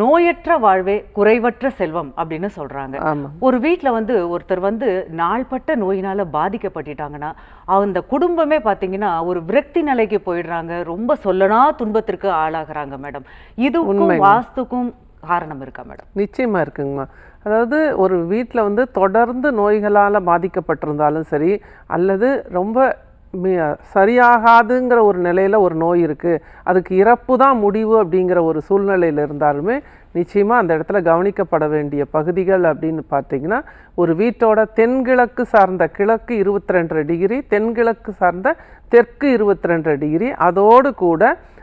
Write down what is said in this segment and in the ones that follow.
நோயற்ற வாழ்வே குறைவற்ற செல்வம் அப்படின்னு சொல்றாங்க. ஒரு வீட்ல வந்து ஒருத்தர் வந்து நாள்பட்ட நோயினால பாதிக்கப்பட்டுட்டாங்கன்னா அந்த குடும்பமே பாத்தீங்கன்னா ஒரு விரக்தி நிலைக்கு போயிடுறாங்க. ரொம்ப சொல்லனா துன்பத்திற்கு ஆளாகிறாங்க மேடம். இதுக்கும் வாஸ்துக்கும் காரணம் இருக்கா மேடம்? நிச்சயமா இருக்குங்கம்மா. அதாவது ஒரு வீட்டில் வந்து தொடர்ந்து நோய்களால் பாதிக்கப்பட்டிருந்தாலும் சரி அல்லது ரொம்ப சரியாகாதுங்கிற ஒரு நிலையில் ஒரு நோய் இருக்குது அதுக்கு இறப்பு தான் முடிவு அப்படிங்கிற ஒரு சூழ்நிலையில் இருந்தாலுமே நிச்சயமாக அந்த இடத்துல கவனிக்கப்பட வேண்டிய பகுதிகள் அப்படின்னு பார்த்தீங்கன்னா ஒரு வீட்டோட தென்கிழக்கு சார்ந்த கிழக்கு இருபத்தி ரெண்டு டிகிரி தென்கிழக்கு சார்ந்த தெற்கு இருபத்தி ரெண்டு டிகிரி அதோடு கூட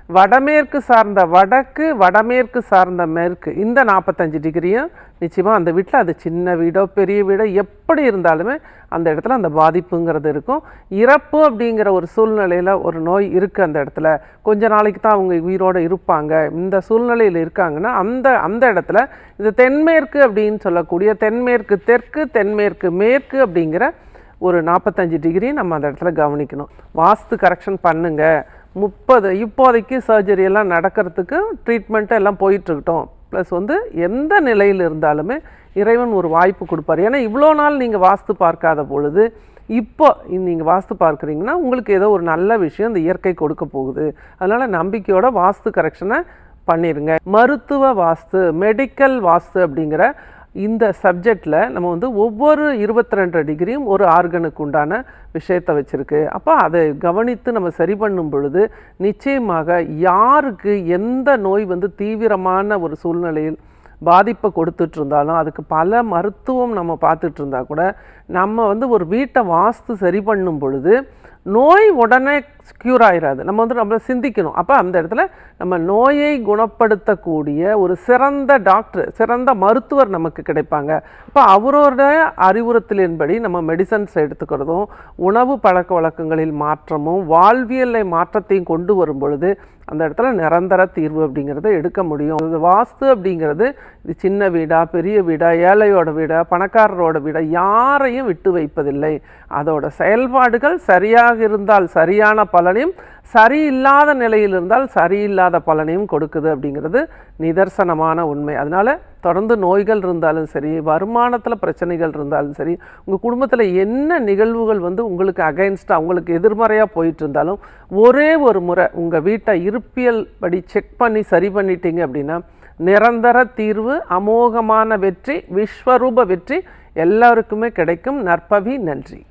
வடமேற்கு சார்ந்த வடக்கு வடமேற்கு சார்ந்த மேற்கு. இந்த நாற்பத்தஞ்சு டிகிரியும் நிச்சயமாக அந்த வீட்டில் அது சின்ன வீடோ பெரிய வீடோ எப்படி இருந்தாலுமே அந்த இடத்துல அந்த பாதிப்புங்கிறது இருக்கும். இறப்பு அப்படிங்கிற ஒரு சூழ்நிலையில் ஒரு நோய் இருக்குது அந்த இடத்துல. கொஞ்ச நாளைக்கு தான் அவங்க உயிரோடு இருப்பாங்க. இந்த சூழ்நிலையில் இருக்காங்கன்னா அந்த அந்த இடத்துல இந்த தென்மேற்கு அப்படின்னு சொல்லக்கூடிய தென்மேற்கு தெற்கு தென்மேற்கு மேற்கு அப்படிங்கிற ஒரு நாற்பத்தஞ்சு டிகிரி நம்ம அந்த இடத்துல கவனிக்கணும். வாஸ்து கரெக்ஷன் பண்ணுங்கள் முப்பது இப்போதைக்கு சர்ஜரி எல்லாம் நடக்கிறதுக்கு ட்ரீட்மெண்ட் எல்லாம் போயிட்டுருக்கட்டும். ப்ளஸ் வந்து எந்த நிலையில் இருந்தாலுமே இறைவன் ஒரு வாய்ப்பு கொடுப்பார். ஏன்னா இவ்வளோ நாள் நீங்கள் வாஸ்து பார்க்காத பொழுது இப்போ நீங்கள் வாஸ்து பார்க்குறீங்கன்னா உங்களுக்கு ஏதோ ஒரு நல்ல விஷயம் இந்த இயற்கை கொடுக்க போகுது. அதனால் நம்பிக்கையோட வாஸ்து கரெக்ஷனை பண்ணிடுங்க மருத்துவ வாஸ்து மெடிக்கல் வாஸ்து அப்படிங்கிற இந்த சப்ஜெக்டில் நம்ம வந்து ஒவ்வொரு இருபத்தி ரெண்டு டிகிரியும் ஒரு ஆர்கனுக்கு உண்டான விஷயத்தை வச்சுருக்கு. அப்போ அதை கவனித்து நம்ம சரி பண்ணும் பொழுது நிச்சயமாக யாருக்கு எந்த நோய் வந்து தீவிரமான ஒரு சூழ்நிலையில் பாதிப்பை கொடுத்துட்டு இருந்தாலும் அதுக்கு பல மருத்துவம் நம்ம பார்த்துட்டு இருந்தால் கூட நம்ம வந்து ஒரு வீட்டை வாஸ்து சரி பண்ணும் பொழுது நோய் உடனே க்யூர் ஆகிறாது நம்ம வந்து நம்மளை சிந்திக்கணும். அப்போ அந்த இடத்துல நம்ம நோயை குணப்படுத்தக்கூடிய ஒரு சிறந்த டாக்டர் சிறந்த மருத்துவர் நமக்கு கிடைப்பாங்க. அப்போ அவரோட அறிவுறுத்தலின்படி நம்ம மெடிசன்ஸ் எடுத்துக்கிறதும் உணவு பழக்க வழக்கங்களில் மாற்றமும் வாழ்வியலை மாற்றத்தையும் கொண்டு வரும் பொழுது அந்த இடத்துல நிரந்தர தீர்வு அப்படிங்கிறத எடுக்க முடியும். அது வாஸ்து அப்படிங்கிறது இது சின்ன வீடா பெரிய வீடா ஏழையோட வீடா பணக்காரரோட வீடா யாரையும் விட்டு வைப்பதில்லை. அதோட செயல்பாடுகள் சரியாக இருந்தால் சரியான பலனையும் சரியில்லாத நிலையில் இருந்தால் சரியில்லாத பலனையும் கொடுக்குது அப்படிங்கிறது நிதர்சனமான உண்மை. அதனால தொடர்ந்து நோய்கள் இருந்தாலும் சரி வருமானத்தில் பிரச்சனைகள் இருந்தாலும் சரி உங்கள் குடும்பத்தில் என்ன நிகழ்வுகள் வந்து உங்களுக்கு அகைன்ஸ்டாக உங்களுக்கு எதிர்மறையாக போயிட்டு இருந்தாலும் ஒரே ஒரு முறை உங்கள் வீட்டை இருப்பியல் படி செக் பண்ணி சரி பண்ணிட்டீங்க அப்படின்னா நிரந்தர தீர்வு அமோகமான வெற்றி விஸ்வரூப வெற்றி எல்லாருக்குமே கிடைக்கும். நற்பவி நன்றி.